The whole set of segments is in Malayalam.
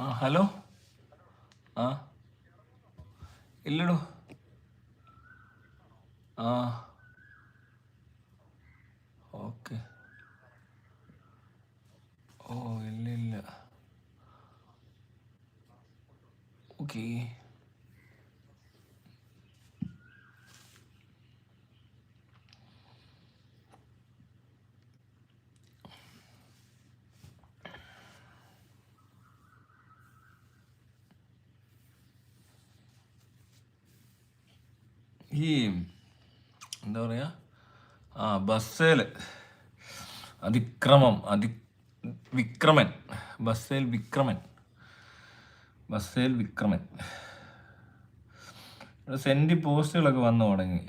ആ ഹലോ? ആ? ഇല്ലടോ. ആ ഓക്കെ ഓ ഇല്ല ഇല്ല ഓക്കെ ഈ എന്താ പറയുക ആ ബസ്സേൽ അതിക്രമം അതി വിക്രമൻ. ബസ്സേൽ വിക്രമൻ. ബസ്സേൽ വിക്രമൻ. സെന്റി പോസ്റ്റുകളൊക്കെ വന്നു തുടങ്ങി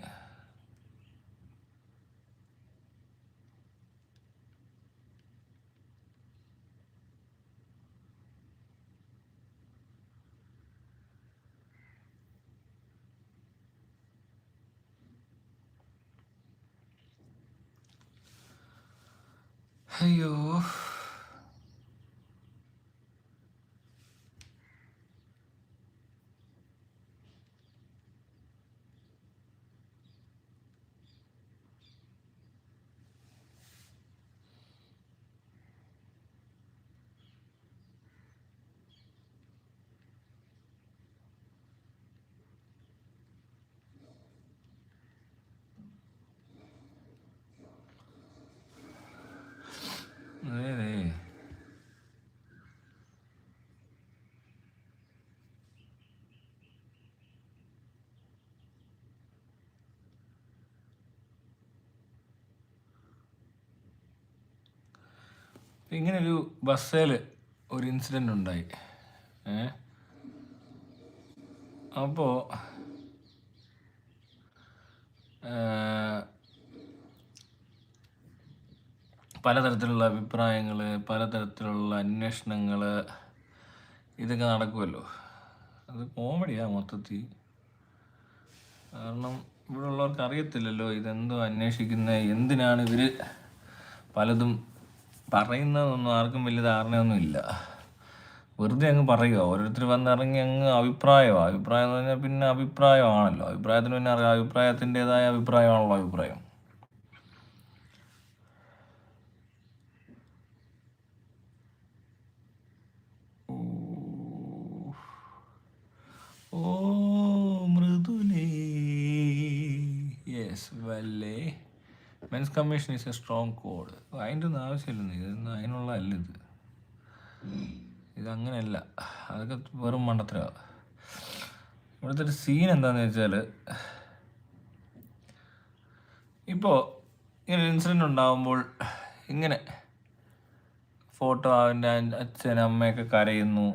അയ്യോ അതെ അതെ ഇങ്ങനൊരു ബസ്സിൽ ഒരു ഇൻസിഡന്റ് ഉണ്ടായി. ഏ? അപ്പോൾ പലതരത്തിലുള്ള അഭിപ്രായങ്ങൾ പലതരത്തിലുള്ള അന്വേഷണങ്ങൾ ഇതൊക്കെ നടക്കുമല്ലോ അത് കോമഡിയാണ് മൊത്തത്തിൽ കാരണം ഇവിടെ ഉള്ളവർക്ക് അറിയത്തില്ലല്ലോ ഇതെന്തോ അന്വേഷിക്കുന്നത് എന്തിനാണ് ഇവർ പലതും പറയുന്നതൊന്നും ആർക്കും വലിയ ധാരണയൊന്നും ഇല്ല വെറുതെ അങ്ങ് പറയുക. ഓരോരുത്തർ വന്നിറങ്ങി അങ്ങ് അഭിപ്രായമാണ് അഭിപ്രായം എന്ന് പറഞ്ഞാൽ പിന്നെ അഭിപ്രായമാണല്ലോ. അഭിപ്രായത്തിന് പിന്നെ അറിയാം. അഭിപ്രായത്തിന്റെതായ അഭിപ്രായമാണല്ലോ അഭിപ്രായം. ഓ മൃദുലേ. യെസ് വല്ലേ. Men's commission is a strong code അതിന്റെ ഒന്നും ആവശ്യമില്ലെന്ന് ഇതൊന്നും അതിനുള്ള അല്ല ഇത്. ഇതങ്ങനെയല്ല. അതൊക്കെ വെറും മണ്ടത്തരമാണ് ഇവിടുത്തെ ഒരു സീൻ എന്താണെന്ന് വെച്ചാൽ ഇപ്പോൾ ഇങ്ങനെ ഇൻസിഡന്റ് ഉണ്ടാകുമ്പോൾ ഇങ്ങനെ ഫോട്ടോ അവന്റെ അച്ഛൻ അമ്മയൊക്കെ കരയുന്നു.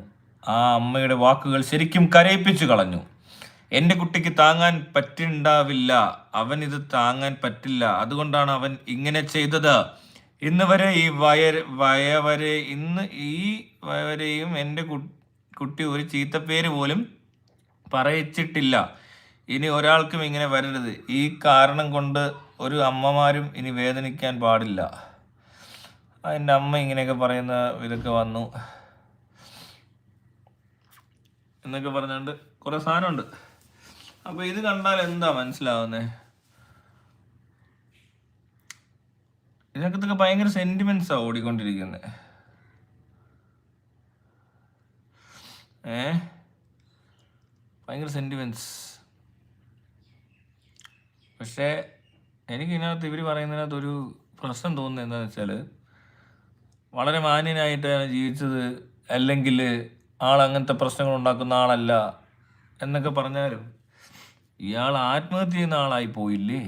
ആ അമ്മയുടെ വാക്കുകൾ ശരിക്കും കരയിപ്പിച്ചു കളഞ്ഞു. എന്റെ കുട്ടിക്ക് താങ്ങാൻ പറ്റുണ്ടാവില്ല. അവൻ ഇത് താങ്ങാൻ പറ്റില്ല. അതുകൊണ്ടാണ് അവൻ ഇങ്ങനെ ചെയ്തത്. ഇന്ന് വരെ ഈ വയ വയവരെ ഇന്ന് ഈ വയവരെയും എന്റെ കുട്ടി ഒരു ചീത്തപ്പേര് പോലും പറയിച്ചിട്ടില്ല. ഇനി ഒരാൾക്കും ഇങ്ങനെ വരരുത്. ഈ കാരണം കൊണ്ട് ഒരു അമ്മമാരും ഇനി വേദനിക്കാൻ പാടില്ല. എന്റെ അമ്മ ഇങ്ങനെയൊക്കെ പറയുന്ന ഇതൊക്കെ വന്നു. എന്നൊക്കെ പറഞ്ഞുകൊണ്ട് കുറേ സാധനമുണ്ട്. അപ്പൊ ഇത് കണ്ടാൽ എന്താ മനസ്സിലാവുന്നേ? ഇതിനകത്തൊക്കെ ഭയങ്കര സെന്റിമെന്റ്സാ ഓടിക്കൊണ്ടിരിക്കുന്നത് ഏ? ഭയങ്കര സെന്റിമെന്റ്സ് പക്ഷേ എനിക്ക് ഇതിനകത്ത് ഇവർ പറയുന്നതിനകത്ത് ഒരു പ്രശ്നം തോന്നുന്നത് എന്താണെന്ന് വെച്ചാൽ വളരെ മാന്യനായിട്ടാണ് ജീവിച്ചത് അല്ലെങ്കിൽ ആൾ അങ്ങനത്തെ പ്രശ്നങ്ങൾ ഉണ്ടാക്കുന്ന ആളല്ല എന്നൊക്കെ പറഞ്ഞാലും ഇയാൾ ആത്മഹത്യ ചെയ്യുന്ന ആളായി പോയില്ലേ?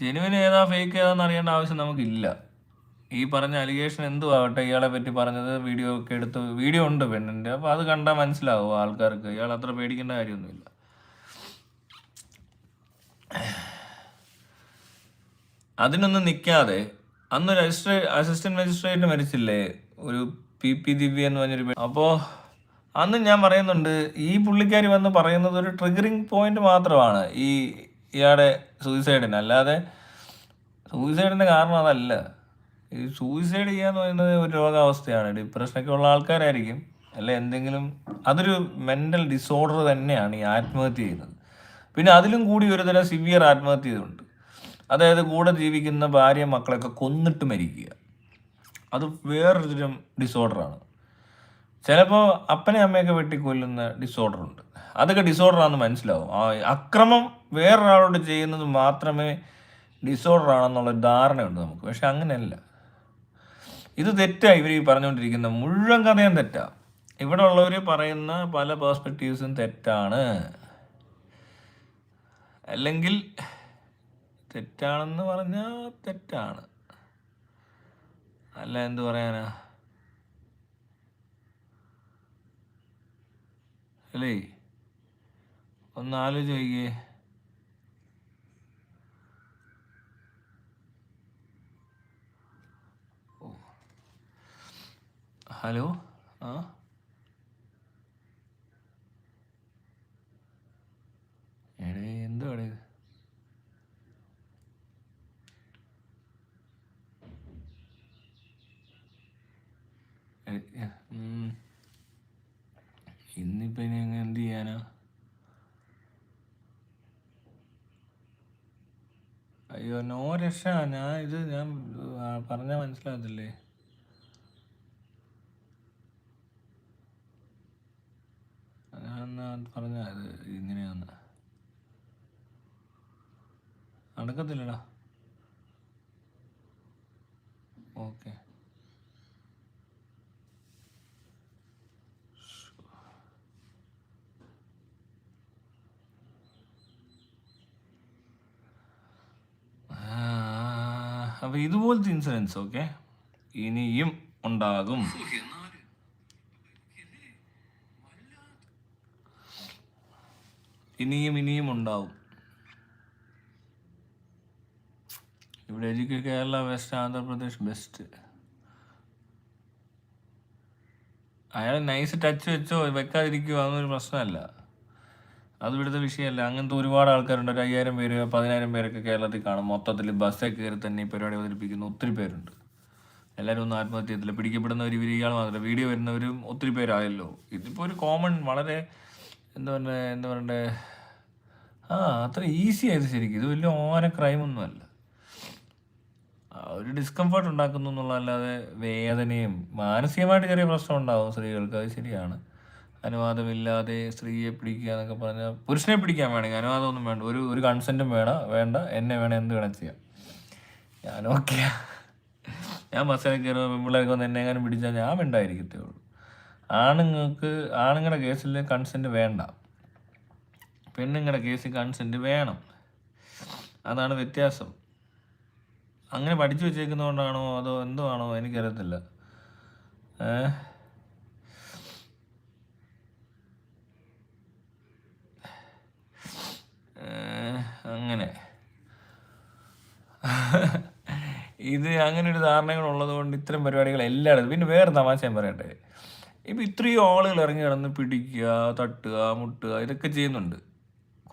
ജനുവിന് ഏതാ ഫേക്ക് ഏതാന്ന് അറിയേണ്ട ആവശ്യം നമുക്കില്ല. ഈ പറഞ്ഞ അലിഗേഷൻ എന്തും ആവട്ടെ ഇയാളെ പറ്റി പറഞ്ഞത്? വീഡിയോ ഒക്കെ എടുത്ത് വീഡിയോ ഉണ്ട് പെണ്ണിന്റെ അപ്പോൾ അത് കണ്ടാൽ മനസ്സിലാവും ആൾക്കാർക്ക്. ഇയാൾ അത്ര പേടിക്കേണ്ട കാര്യമൊന്നുമില്ല. അതിനൊന്നും നിൽക്കാതെ അന്ന് രജിസ്ട്രേ അസിസ്റ്റന്റ് മജിസ്ട്രേറ്റ് മരിച്ചില്ലേ? ഒരു പി പി ദിവ്യ എന്ന് പറഞ്ഞൊരു അപ്പോൾ അപ്പോ അന്ന് ഞാൻ പറയുന്നുണ്ട് ഈ പുള്ളിക്കാരി വന്ന് പറയുന്നത് ഒരു ട്രിഗറിങ് പോയിന്റ് മാത്രമാണ് ഈ ഇയാളുടെ സൂയിസൈഡിന് അല്ലാതെ സൂയിസൈഡിന്റെ കാരണം അതല്ല. ഈ സൂയിസൈഡ് ചെയ്യാന്ന് പറയുന്നത് ഒരു രോഗാവസ്ഥയാണ്. ഡിപ്രഷനൊക്കെ ഉള്ള ആൾക്കാരായിരിക്കും. അല്ല എന്തെങ്കിലും അതൊരു മെന്റൽ ഡിസോർഡർ തന്നെയാണ് ഈ ആത്മഹത്യ ചെയ്യുന്നത്. പിന്നെ അതിലും കൂടി ഒരുതരം സിവിയർ ആത്മഹത്യ ഉണ്ട് അതായത് കൂടെ ജീവിക്കുന്ന ഭാര്യ മക്കളൊക്കെ കൊന്നിട്ട് മരിക്കുക. അത് വേറൊരു തരം ഡിസോർഡറാണ് ചിലപ്പോൾ അപ്പനെ അമ്മയൊക്കെ വെട്ടിക്കൊല്ലുന്ന ഡിസോർഡർ ഉണ്ട്. അതൊക്കെ ഡിസോർഡറാണെന്ന് മനസ്സിലാവും. അക്രമം വേറൊരാളോട് ചെയ്യുന്നത് മാത്രമേ ഡിസോർഡർ ആണെന്നുള്ള ധാരണയുണ്ട് നമുക്ക്. പക്ഷെ അങ്ങനെയല്ല. ഇത് തെറ്റാണ് ഇവർ ഈ പറഞ്ഞുകൊണ്ടിരിക്കുന്ന മുഴുവൻ കഥയും തെറ്റാ. ഇവിടെ ഉള്ളവർ പറയുന്ന പല പേഴ്സ്പെക്റ്റീവ്സും തെറ്റാണ്. അല്ലെങ്കിൽ തെറ്റാണെന്ന് പറഞ്ഞാൽ തെറ്റാണ്. അല്ല എന്ത് പറയാനാ? അല്ലേ? ഒന്ന് ആലോചിച്ച് നോക്കിയേ. ഹലോ? ആ? എടേ എന്തോ ഇത് എ- ഇനി എന്ത് ചെയ്യാനാ? അയ്യോ നോ രക്ഷ. ഞാൻ ഇത് ഞാൻ പറഞ്ഞ മനസ്സിലാകത്തില്ലേ? ഞാൻ പറഞ്ഞ ഇത് ഇങ്ങനെയാന്ന്. നടക്കത്തില്ലടാ. ഓക്കെ. അപ്പൊ ഇതുപോലത്തെ ഇൻസിഡൻസ് ഓക്കെ ഇനിയും ഉണ്ടാകും. ഇനിയും ഇനിയും ഉണ്ടാവും. ഇവിടെ എനിക്ക് കേരള വെസ്റ്റ് ആന്ധ്രാപ്രദേശ് ബെസ്റ്റ് അയാൾ നൈസ് ടച്ച് വെച്ചോ വെക്കാതിരിക്കുവോ അതൊന്നും പ്രശ്നമല്ല. അത് ഇവിടുത്തെ വിഷയമല്ല. അങ്ങനത്തെ ഒരുപാട് ആൾക്കാരുണ്ട്. ഒരു അയ്യായിരം പേര് പതിനായിരം പേരൊക്കെ കേരളത്തിൽ കാണും. മൊത്തത്തിൽ ബസ്സൊക്കെ കയറി തന്നെ ഈ പരിപാടി അവതരിപ്പിക്കുന്ന ഒത്തിരി പേരുണ്ട്. എല്ലാവരും ഒന്നും ആത്മഹത്യ ചെയ്തില്ല പിടിക്കപ്പെടുന്നവർ ഇവർ ഇയാൾ മാത്രമല്ല. വീഡിയോ വരുന്നവരും ഒത്തിരി പേരായല്ലോ. ഇതിപ്പോൾ ഒരു കോമൺ വളരെ എന്താ പറയുക എന്താ പറയണ്ടേ? ആ അത്ര ഈസി ആയത് ശരിക്കും. ഇത് വലിയ ഓര ക്രൈമൊന്നുമല്ല ഒരു ഡിസ്കംഫർട്ട് ഉണ്ടാക്കുന്നു എന്നുള്ളതല്ലാതെ വേദനയും മാനസികമായിട്ട് ചെറിയ പ്രശ്നം ഉണ്ടാവും സ്ത്രീകൾക്ക്. അത് ശരിയാണ്. അനുവാദമില്ലാതെ സ്ത്രീയെ പിടിക്കുക എന്നൊക്കെ പറഞ്ഞാൽ പുരുഷനെ പിടിക്കാൻ വേണമെങ്കിൽ അനുവാദമൊന്നും വേണ്ട. ഒരു ഒരു കൺസെന്റും വേണം വേണ്ട. എന്നെ വേണം എന്ത് വേണം ചെയ്യാം. ഞാൻ ഓക്കെ ഞാൻ ബസ്സിൽ കയറുമ്പോൾ പെൺപിള്ളേർക്ക് വന്ന് എന്നെ എങ്ങനെ പിടിച്ചാൽ ഞാൻ ഉണ്ടായിരിക്കത്തേ ഉള്ളൂ. ആണുങ്ങൾക്ക് ആണുങ്ങളുടെ കേസിൽ കൺസെന്റ് വേണ്ട. പെണ്ണുങ്ങളുടെ കേസിൽ കൺസെന്റ് വേണം. അതാണ് വ്യത്യാസം. അങ്ങനെ പഠിച്ചു വെച്ചേക്കുന്നതുകൊണ്ടാണോ അതോ എന്തോ ആണോ എനിക്കറിയത്തില്ല. ഏ ഏ, അങ്ങനെ. ഇത് അങ്ങനെ ഒരു ധാരണകളുള്ളത് കൊണ്ട് ഇത്തരം പരിപാടികൾ എല്ലായിടത്തും പിന്നെ വേറെ തമാശ ഞാൻ പറയട്ടെ. ഇപ്പം ഇത്രയും ആളുകൾ ഇറങ്ങി കിടന്ന് പിടിക്കുക തട്ടുക മുട്ടുക ഇതൊക്കെ ചെയ്യുന്നുണ്ട്.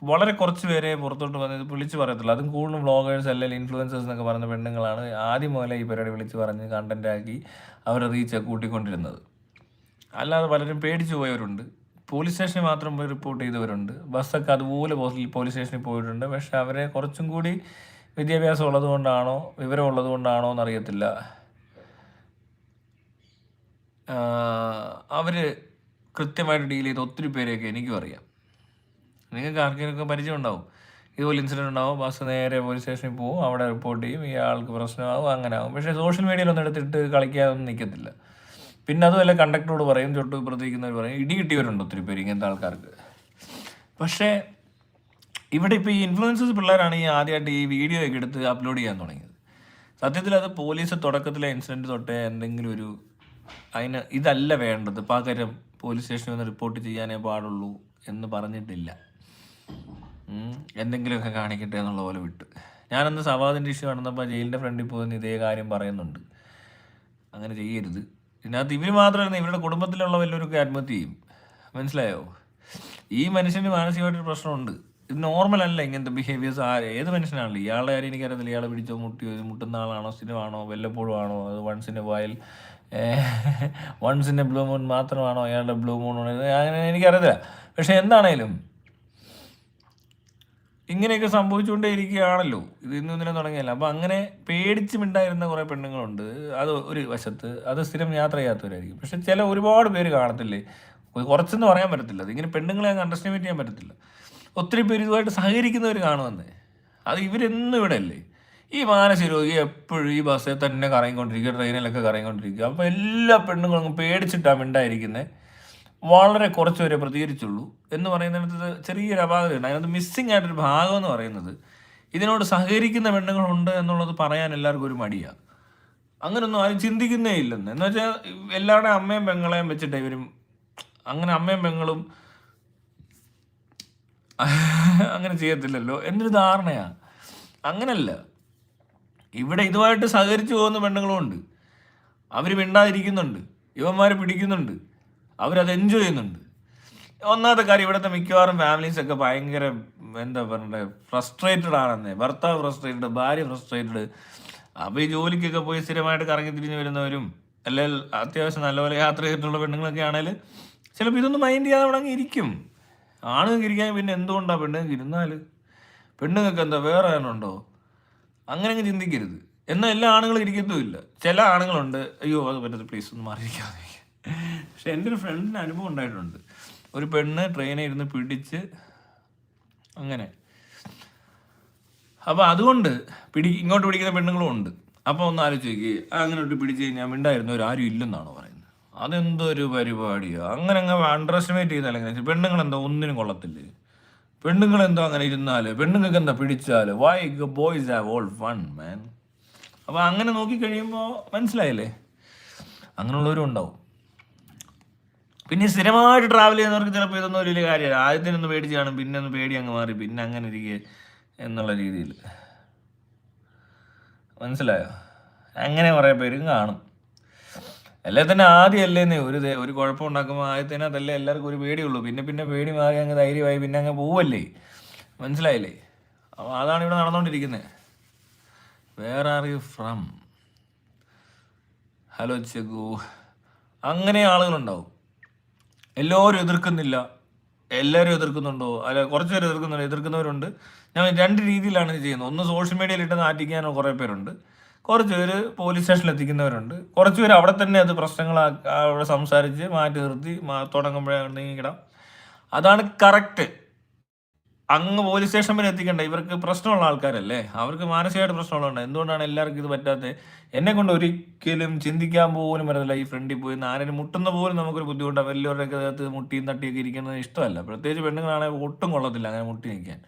വളരെ കുറച്ച് പേരെ പുറത്തോട്ട് വന്നത് വിളിച്ച് പറയത്തുള്ളൂ. അതും കൂടുതലും വ്ളോഗേഴ്സ് അല്ലെങ്കിൽ ഇൻഫ്ലുവൻസേഴ്സ് എന്നൊക്കെ പറയുന്ന പെണ്ണുങ്ങളാണ് ആദ്യം മുതലേ ഈ പരിപാടി വിളിച്ച് പറഞ്ഞ് കണ്ടന്റ് ആക്കി അവരെ റീച്ച് കൂട്ടിക്കൊണ്ടിരുന്നത്. അല്ലാതെ പലരും പേടിച്ചു പോയവരുണ്ട്. പോലീസ് സ്റ്റേഷനിൽ മാത്രം പോയി റിപ്പോർട്ട് ചെയ്തവരുണ്ട്. ബസ്സൊക്കെ അതുപോലെ പോലീ- പോലീസ് സ്റ്റേഷനിൽ പോയിട്ടുണ്ട്. പക്ഷെ അവരെ കുറച്ചും കൂടി വിദ്യാഭ്യാസം ഉള്ളത് കൊണ്ടാണോ വിവരം ഉള്ളത് കൊണ്ടാണോ എന്നറിയത്തില്ല അവർ കൃത്യമായിട്ട് ഡീൽ ചെയ്ത ഒത്തിരി പേരെയൊക്കെ എനിക്കും അറിയാം. നിങ്ങൾക്ക് ആർക്കെങ്കിലുമൊക്കെ പരിചയം ഉണ്ടാവും. ഇതുപോലെ ഇൻസിഡന്റ് ഉണ്ടാവും. ബസ് നേരെ പോലീസ് സ്റ്റേഷനിൽ പോകും അവിടെ റിപ്പോർട്ട് ചെയ്യും. ഈ ആൾക്ക് പ്രശ്നമാവും. അങ്ങനെ ആകും പക്ഷേ സോഷ്യൽ മീഡിയയിലൊന്നും എടുത്തിട്ട് കളിക്കാതൊന്നും നിൽക്കത്തില്ല പിന്നെ അതുമല്ല കണ്ടക്ടറോട് പറയും തൊട്ട് പ്രതീക്ഷിക്കുന്നവർ പറയും ഇടി കിട്ടിയവരുണ്ട് ഒത്തിരി പേര് ഇങ്ങനത്തെ ആൾക്കാർക്ക്. പക്ഷേ ഇവിടെ ഇപ്പോൾ ഈ ഇൻഫ്ലുവൻസേഴ്സ് പിള്ളേരാണ് ഈ ആദ്യമായിട്ട് ഈ വീഡിയോ ഒക്കെ എടുത്ത് അപ്ലോഡ് ചെയ്യാൻ തുടങ്ങിയത്. സത്യത്തിൽ അത് പോലീസ് തുടക്കത്തിലെ ഇൻസിഡന്റ് തൊട്ടേ എന്തെങ്കിലും ഒരു അതിന് ഇതല്ല വേണ്ടത്. പകരം പോലീസ് സ്റ്റേഷനിൽ വന്ന് റിപ്പോർട്ട് ചെയ്യാനേ പാടുള്ളൂ എന്ന് പറഞ്ഞിട്ടില്ല. എന്തെങ്കിലുമൊക്കെ കാണിക്കട്ടെ എന്നുള്ള പോലെ വിട്ട്. ഞാനന്ന് സവാദിന്റെ ഇഷ്യൂ നടന്നപ്പോൾ ജയിലിന്റെ ഫ്രണ്ടിൽ പോകുന്ന ഇതേ കാര്യം പറയുന്നുണ്ട്. അങ്ങനെ ചെയ്യരുത്. ഇതിനകത്ത് ഇവർ മാത്രമല്ല ഇവരുടെ കുടുംബത്തിലുള്ള വല്ലവരൊക്കെ ആത്മഹത്യ ചെയ്യും. മനസ്സിലായോ? ഈ മനുഷ്യന് മാനസികമായിട്ടൊരു പ്രശ്നമുണ്ട്. ഇത് നോർമൽ അല്ല ഇങ്ങനത്തെ ബിഹേവിയേഴ്സ് ആര് ഏത് മനുഷ്യനാണല്ലോ? ഇയാളുടെ കാര്യം എനിക്കറിയത്തില്ല. ഇയാളെ പിടിച്ചോ മുട്ടിയോ മുട്ടുന്ന ആളാണോ സ്ഥിരമാണോ വല്ലപ്പോഴും ആണോ അത് വൺസിന്റെ വായൽ വൺസിന്റെ ബ്ലൂ മൂൺ മാത്രമാണോ അയാളുടെ ബ്ലൂ മൂൺ അങ്ങനെ എനിക്കറിയത്തില്ല. പക്ഷേ എന്താണേലും ഇങ്ങനെയൊക്കെ സംഭവിച്ചുകൊണ്ടേ ഇരിക്കുകയാണല്ലോ ഇത് ഇന്നും ഇന്നലെ തുടങ്ങിയല്ല. അപ്പം അങ്ങനെ പേടിച്ച് മിണ്ടായിരുന്ന കുറേ പെണ്ണുങ്ങളുണ്ട്. അത് ഒരു വശത്ത് അത് സ്ഥിരം യാത്ര ചെയ്യാത്തവരായിരിക്കും പക്ഷെ ചില ഒരുപാട് പേര് കാണത്തില്ലേ? കുറച്ചൊന്നും കുറച്ചെന്ന് പറയാൻ പറ്റത്തില്ല. അതിങ്ങനെ പെണ്ണുങ്ങളെ അങ്ങ് അണ്ടർസ്റ്റിമേറ്റ് ചെയ്യാൻ പറ്റത്തില്ല. ഒത്തിരി പേര് ഇതുമായിട്ട് സഹകരിക്കുന്നവർ കാണുമെന്നേ. അത് ഇവരെന്നും ഇവിടെ അല്ലേ ഈ മാനസിക രോഗി എപ്പോഴും ഈ ബസ്സിൽ തന്നെ കറങ്ങിക്കൊണ്ടിരിക്കുക ട്രെയിനിലൊക്കെ കറങ്ങിക്കൊണ്ടിരിക്കുക അപ്പോൾ എല്ലാ പെണ്ണുങ്ങളും പേടിച്ചിട്ടാണ് മിണ്ടായിരിക്കുന്നത് വളരെ കുറച്ച് പേരെ പ്രതികരിച്ചുള്ളൂ. എന്ന് പറയുന്നിടത്ത് ചെറിയൊരു അപാകതയുണ്ട്. അതിനകത്ത് മിസ്സിങ് ആയിട്ടൊരു ഭാഗം എന്ന് പറയുന്നത് ഇതിനോട് സഹകരിക്കുന്ന പെണ്ണുങ്ങളുണ്ട് എന്നുള്ളത് പറയാൻ എല്ലാവർക്കും ഒരു മടിയാണ് അങ്ങനൊന്നും ആരും ചിന്തിക്കുന്നേ ഇല്ലെന്ന്. എന്ന് വെച്ചാൽ എല്ലാവരുടെയും അമ്മയും പെങ്ങളെയും വെച്ചിട്ട് ഇവരും അങ്ങനെ അമ്മയും പെങ്ങളും അങ്ങനെ ചെയ്യത്തില്ലല്ലോ എന്നൊരു ധാരണയാണ് അങ്ങനല്ല. ഇവിടെ ഇതുമായിട്ട് സഹകരിച്ചു പോകുന്ന പെണ്ണുങ്ങളും ഉണ്ട് അവർ മിണ്ടാതിരിക്കുന്നുണ്ട്. ഇവന്മാർ പിടിക്കുന്നുണ്ട്. അവരത് എൻജോയ് ചെയ്യുന്നുണ്ട്. ഒന്നാമത്തെ കാര്യം ഇവിടുത്തെ മിക്കവാറും ഫാമിലീസ് ഒക്കെ ഭയങ്കര എന്താ പറയണ്ടേ ഫ്രസ്ട്രേറ്റഡ് ആണെന്നേ. ഭർത്താവ് ഫ്രസ്ട്രേറ്റഡ് ഭാര്യ ഫ്രസ്ട്രേറ്റഡ് അപ്പോൾ ഈ ജോലിക്കൊക്കെ പോയി സ്ഥിരമായിട്ട് കറങ്ങി തിരിഞ്ഞ് വരുന്നവരും അല്ലെങ്കിൽ അത്യാവശ്യം നല്ലപോലെ യാത്ര ചെയ്തിട്ടുള്ള പെണ്ണുങ്ങളൊക്കെ ആണെങ്കിൽ ചിലപ്പോൾ ഇതൊന്നും മൈൻഡ് ചെയ്യാതെ അവിടെ അങ്ങ് ഇരിക്കും. ആണുങ്ങൾക്ക് ഇരിക്കാൻ പിന്നെ എന്തുകൊണ്ടാണ് പെണ്ണുങ്ങൾ ഇരുന്നാൽ പെണ്ണുങ്ങൾക്ക് എന്താ വേറെ ആണുണ്ടോ അങ്ങനെ അങ്ങ് ചിന്തിക്കരുത്. എന്നാൽ എല്ലാ ആണുങ്ങളും ഇരിക്കത്തുമില്ല. ചില ആണുങ്ങളുണ്ട് അയ്യോ അത് പറ്റത്തില്ല പ്ലീസ് ഒന്ന് മാറിയിരിക്കാതെ. പക്ഷെ എന്റെ ഒരു ഫ്രണ്ടിന് അനുഭവം ഉണ്ടായിട്ടുണ്ട്. ഒരു പെണ്ണ് ട്രെയിനിൽ ഇരുന്ന് പിടിച്ച് അങ്ങനെ. അപ്പോൾ അതുകൊണ്ട് പിടി ഇങ്ങോട്ട് പിടിക്കുന്ന പെണ്ണുങ്ങളും ഉണ്ട്. അപ്പോൾ ഒന്ന് ആലോചിച്ച് നോക്കി അങ്ങനെ ഒരു പിടിച്ച് കഴിഞ്ഞാൽ മിണ്ടായിരുന്നവർ ആരും ഇല്ലെന്നാണ് പറയുന്നത്. അതെന്തൊരു പരിപാടിയോ? അങ്ങനെ അങ്ങ് അണ്ടർ എസ്റ്റിമേറ്റ് ചെയ്താൽ എങ്ങനെ? പെണ്ണുങ്ങൾ എന്താ ഒന്നിനും കൊള്ളത്തില്ലേ? പെണ്ണുങ്ങൾ എന്തോ അങ്ങനെ ഇരുന്നാൽ പെണ്ണുങ്ങൾക്ക് എന്താ പിടിച്ചാൽ why boys have all fun man അപ്പോൾ അങ്ങനെ നോക്കി കഴിയുമ്പോൾ മനസ്സിലായില്ലേ? അങ്ങനെയുള്ളവരും ഉണ്ടാവും. പിന്നെ സ്ഥിരമായിട്ട് ട്രാവൽ ചെയ്യുന്നവർക്ക് ചിലപ്പോൾ ഇതൊന്നും വലിയ കാര്യമല്ല. ആദ്യത്തിനൊന്ന് പേടിച്ച് കാണും പിന്നെ ഒന്ന് പേടി അങ്ങ് മാറി പിന്നെ അങ്ങനെ ഇരിക്കുക എന്നുള്ള രീതിയിൽ. മനസ്സിലായോ? അങ്ങനെ കുറേ പേരും കാണും. അല്ലേ തന്നെ ആദ്യമല്ലേന്നേ ഒരു ഒരു കുഴപ്പം ഉണ്ടാക്കുമ്പോൾ ആദ്യത്തേനെ അതല്ലേ എല്ലാവർക്കും ഒരു പേടിയുള്ളൂ. പിന്നെ പിന്നെ പേടി മാറി അങ്ങ് ധൈര്യമായി പിന്നെ അങ്ങ് പോവല്ലേ? മനസ്സിലായില്ലേ? അപ്പോൾ അതാണ് ഇവിടെ നടന്നുകൊണ്ടിരിക്കുന്നത് where are you from hello ചെഗു. അങ്ങനെ ആളുകളുണ്ടാവും. എല്ലാവരും എതിർക്കുന്നില്ല. എല്ലാവരും എതിർക്കുന്നുണ്ടോ? അല്ല കുറച്ച് പേര് എതിർക്കുന്നുണ്ട് എതിർക്കുന്നവരുണ്ട്. ഞാൻ രണ്ട് രീതിയിലാണ് ഇത് ചെയ്യുന്നത്. ഒന്ന് സോഷ്യൽ മീഡിയയിൽ ഇട്ട് നാട്ടിക്കാനോ കുറേ പേരുണ്ട്. കുറച്ച് പേര് പോലീസ് സ്റ്റേഷനിൽ എത്തിക്കുന്നവരുണ്ട്. കുറച്ച് പേര് അവിടെ തന്നെ അത് പ്രശ്നങ്ങൾ അവിടെ സംസാരിച്ച് മാറ്റി നിർത്തി തുടങ്ങുമ്പോഴാണ് തുടങ്ങുമ്പോഴേ നീങ്ങിക്കിടാം. അതാണ് കറക്റ്റ് അങ്ങ് പോലീസ് സ്റ്റേഷൻ വരെ എത്തിക്കണ്ട. ഇവർക്ക് പ്രശ്നമുള്ള ആൾക്കാരല്ലേ? അവർക്ക് മാനസികമായിട്ട് പ്രശ്നമുള്ളതുണ്ട് എന്തുകൊണ്ടാണ് എല്ലാവർക്കും ഇത് പറ്റാത്തത്? എന്നെ കൊണ്ട് ഒരിക്കലും ചിന്തിക്കാൻ പോലും പറ്റത്തില്ല ഈ ഫ്രണ്ടിൽ പോയി. നാരന് മുട്ടുന്ന പോലും നമുക്കൊരു ബുദ്ധിമുട്ടാണ് വലിയവരുടെയൊക്കെ അകത്ത് മുട്ടിയും തട്ടിയൊക്കെ ഇരിക്കുന്നത് ഇഷ്ടമല്ല. പ്രത്യേകിച്ച് പെണ്ണുങ്ങളാണെങ്കിൽ ഒട്ടും കൊള്ളത്തില്ല അങ്ങനെ മുട്ടി നിൽക്കാൻ.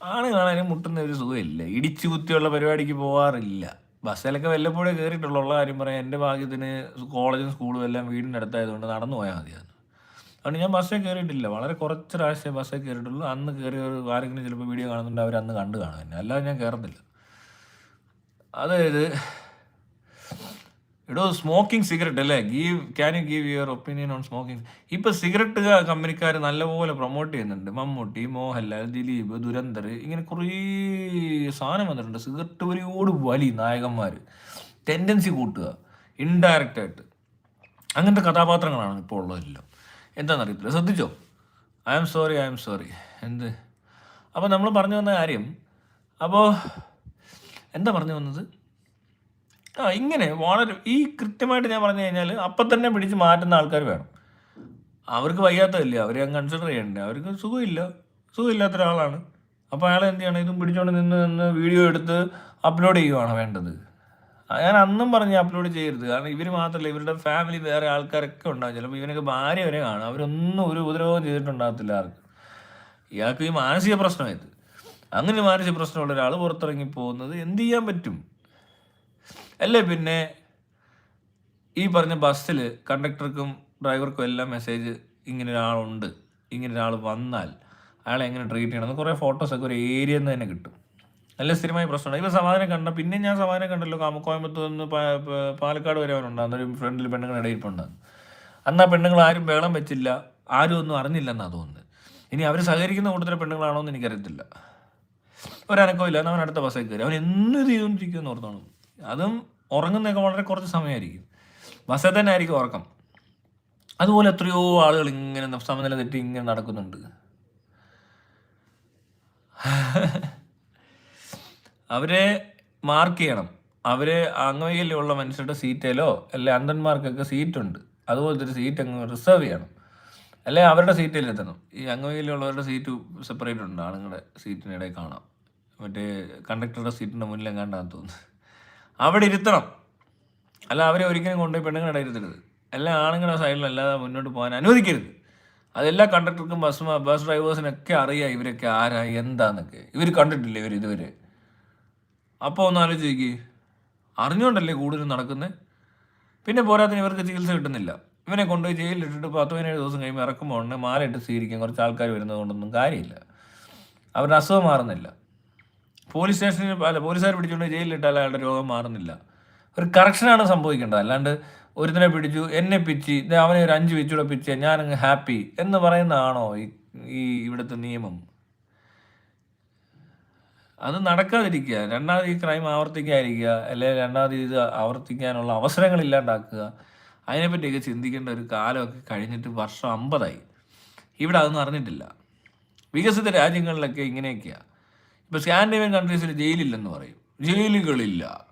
ആണുങ്ങളാണെങ്കിലും മുട്ടുന്ന ഒരു സുഖമില്ല. ഇടിച്ചു കുത്തിയുള്ള പരിപാടിക്ക് പോകാറില്ല ബസ്സിലൊക്കെ വല്ലപ്പോഴേ കയറിയിട്ടുള്ള. കാര്യം പറയാം. എന്റെ ഭാഗ്യത്തിന് കോളേജും സ്കൂളും എല്ലാം വീടിന്റെ അടുത്തായതുകൊണ്ട് നടന്നു പോയാൽ മതിയായിരുന്നു. അതുകൊണ്ട് ഞാൻ ബസ്സിൽ കയറിയിട്ടില്ല. വളരെ കുറച്ച് പ്രാവശ്യം ബസ്സിൽ കയറിയിട്ടുള്ളൂ. അന്ന് കയറിയ ഒരു ആരെങ്കിലും ചിലപ്പോൾ വീഡിയോ കാണുന്നുണ്ട് അവർ അന്ന് കണ്ടു കാണുക തന്നെ അല്ലാതെ ഞാൻ കയറത്തില്ല അതായത് എടോ സ്മോക്കിംഗ് സിഗരറ്റ് അല്ലേ? Give can you give your opinion on smoking ഇപ്പം സിഗരറ്റ് കമ്പനിക്കാർ നല്ലപോലെ പ്രൊമോട്ട് ചെയ്യുന്നുണ്ട്. മമ്മൂട്ടി മോഹൻലാൽ ദിലീപ് ദുരന്തർ ഇങ്ങനെ കുറേ സാധനം വന്നിട്ടുണ്ട്. സിഗരറ്റ് വലിയോട് വലി നായകന്മാർ ടെൻഡൻസി കൂട്ടുക. ഇൻഡയറക്റ്റായിട്ട് അങ്ങനത്തെ കഥാപാത്രങ്ങളാണ് ഇപ്പോൾ ഉള്ളതെല്ലാം. എന്താണെന്നറിയത്തില്ല ശ്രദ്ധിച്ചോ? I am sorry I am sorry എന്ത്? അപ്പോൾ നമ്മൾ പറഞ്ഞു വന്ന കാര്യം അപ്പോൾ എന്താ പറഞ്ഞു വന്നത്? ആ ഇങ്ങനെ വളരെ ഈ കൃത്യമായിട്ട് ഞാൻ പറഞ്ഞു കഴിഞ്ഞാൽ അപ്പം തന്നെ പിടിച്ച് മാറ്റുന്ന ആൾക്കാർ വേണം. അവർക്ക് വയ്യാത്തതല്ലേ? അവരെ അങ്ങ് കൺസിഡർ ചെയ്യണ്ടേ? അവർക്ക് സുഖമില്ല. സുഖമില്ലാത്ത ഒരാളാണ് അപ്പോൾ അയാൾ എന്ത് ചെയ്യണം? ഇതും പിടിച്ചുകൊണ്ട് നിന്ന് നിന്ന് വീഡിയോ എടുത്ത് അപ്ലോഡ് ചെയ്യുവാണ് വേണ്ടത്? ഞാൻ അന്നും പറഞ്ഞ് അപ്ലോഡ് ചെയ്യരുത്. കാരണം ഇവർ മാത്രമല്ല ഇവരുടെ ഫാമിലി വേറെ ആൾക്കാരൊക്കെ ഉണ്ടാവും. ചിലപ്പോൾ ഇവനൊക്കെ ഭാര്യ വരെ കാണും. അവരൊന്നും ഒരു ഉപദ്രവവും ചെയ്തിട്ടുണ്ടാകത്തില്ല ആർക്കും. ഇയാൾക്ക് ഈ മാനസിക പ്രശ്നമായത് അങ്ങനെ മാനസിക പ്രശ്നമുള്ള ഒരാൾ പുറത്തിറങ്ങി പോകുന്നത് എന്ത് ചെയ്യാൻ പറ്റും? അല്ലേ പിന്നെ ഈ പറഞ്ഞ ബസ്സിൽ കണ്ടക്ടർക്കും ഡ്രൈവർക്കും എല്ലാം മെസ്സേജ് ഇങ്ങനെ ഒരാളുണ്ട്. ഇങ്ങനെ ഒരാൾ വന്നാൽ അയാളെ എങ്ങനെ ട്രീറ്റ് ചെയ്യണം? കുറേ ഫോട്ടോസൊക്കെ ഒരു ഏരിയയിൽ നിന്ന് തന്നെ കിട്ടും. നല്ല സ്ഥിരമായ പ്രശ്നമാണ് ഇവ സമാധാനം കണ്ട പിന്നെ ഞാൻ സമാധാനം കണ്ടല്ലോ കോയമ്പത്തൂർ നിന്ന് പാലക്കാട് വരെ അവനുണ്ട്. അന്നൊരു ഫ്രണ്ടിൽ പെണ്ണുങ്ങളുടെ ഇടയിൽപ്പുണ്ട് അന്ന് ആ പെണ്ണുങ്ങൾ ആരും വേളം വെച്ചില്ല. ആരും ഒന്നും അറിഞ്ഞില്ലെന്നാണ് തോന്നുന്നത്. ഇനി അവർ സഹകരിക്കുന്ന കൂട്ടത്തിലെ പെണ്ണുങ്ങളാണോ എന്ന് എനിക്കറിയത്തില്ല. ഒരനക്കമില്ല അവൻ അടുത്ത ബസ്സിൽ കയറി. അവൻ എന്ന് ചെയ്തുകൊണ്ടിരിക്കുമെന്ന് ഓർത്തോണം. അതും ഉറങ്ങുന്നതൊക്കെ വളരെ കുറച്ച് സമയമായിരിക്കും. ബസ്സിൽ തന്നെ ആയിരിക്കും ഉറക്കം. അതുപോലെ എത്രയോ ആളുകൾ ഇങ്ങനെ സമനില തെറ്റി ഇങ്ങനെ നടക്കുന്നുണ്ട്. അവരെ മാർക്ക് ചെയ്യണം. അവർ അംഗവൈകല്യമുള്ള മനുഷ്യരുടെ സീറ്റേലോ അല്ലെ അന്ധന്മാർക്കൊക്കെ സീറ്റുണ്ട് അതുപോലത്തെ ഒരു സീറ്റ് അങ്ങ് റിസർവ് ചെയ്യണം. അല്ലെ അവരുടെ സീറ്റിൽ എത്തണം. ഈ അംഗവൈകല്യമുള്ളവരുടെ സീറ്റ് സെപ്പറേറ്റ് ഉണ്ട്. ആണുങ്ങളുടെ സീറ്റിനിടെ കാണാം. മറ്റേ കണ്ടക്ടറുടെ സീറ്റിന്റെ മുന്നിൽ എങ്ങാണ്ടാന്ന് തോന്നുന്നു. അവിടെ ഇരുത്തണം. അല്ല അവരെ ഒരിക്കലും കൊണ്ടുപോയി പെണ്ണുങ്ങളുടെ ഇരുത്തരുത്. എല്ലാ ആണുങ്ങളുടെ സൈഡിലല്ലാതെ മുന്നോട്ട് പോകാൻ അനുവദിക്കരുത്. അതെല്ലാ കണ്ടക്ടർക്കും ബസ് ബസ് ഡ്രൈവേഴ്സിനൊക്കെ അറിയാം ഇവരൊക്കെ ആരാ എന്താന്നൊക്കെ. ഇവർ കണ്ടിട്ടില്ല ഇവർ ഇതുവരെ? അപ്പോൾ ഒന്ന് ആലോചിച്ച് അറിഞ്ഞുകൊണ്ടല്ലേ കൂടുതലും നടക്കുന്നത് പിന്നെ പോരാത്തിന് ഇവർക്ക് ചികിത്സ കിട്ടുന്നില്ല. ഇവനെ കൊണ്ടുപോയി ജയിലിലിട്ടിട്ട് പത്ത് പതിനേഴ് ദിവസം കഴിയുമ്പോൾ ഇറക്കുമ്പോൾ ഉടനെ മാലയിട്ട് സ്വീകരിക്കാൻ കുറച്ച് ആൾക്കാർ വരുന്നത് കൊണ്ടൊന്നും കാര്യമില്ല. അവരുടെ അസുഖം മാറുന്നില്ല. പോലീസ് സ്റ്റേഷനിൽ അല്ല പോലീസുകാർ പിടിച്ചുകൊണ്ട് ജയിലിലിട്ടാൽ അയാളുടെ രോഗം മാറുന്നില്ല. ഒരു കറക്ഷനാണ് സംഭവിക്കേണ്ടത്. അല്ലാണ്ട് ഒരുത്തിനെ പിടിച്ചു എന്നെ പിച്ചി അവനെ ഒരു അഞ്ച് പിച്ചൂടെ പിച്ച് ഞാനങ്ങ് ഹാപ്പി എന്ന് പറയുന്നതാണോ ഈ ഇവിടുത്തെ നിയമം? അത് നടക്കാതിരിക്കുക. രണ്ടാമത് ഈ ക്രൈം ആവർത്തിക്കാതിരിക്കുക. അല്ലെങ്കിൽ രണ്ടാമത് ഇത് ആവർത്തിക്കാനുള്ള അവസരങ്ങൾ ഇല്ലാണ്ടാക്കുക. അതിനെപ്പറ്റിയൊക്കെ ചിന്തിക്കേണ്ട ഒരു കാലമൊക്കെ കഴിഞ്ഞിട്ട് വർഷം അമ്പതായി. ഇവിടെ അതൊന്നും അറിഞ്ഞിട്ടില്ല. വികസിത രാജ്യങ്ങളിലൊക്കെ ഇങ്ങനെയൊക്കെയാണ് ഇപ്പോൾ സ്കാൻഡിനേവിയൻ കൺട്രീസിൽ ജയിലില്ലെന്ന് പറയും. ജയിലുകളില്ല.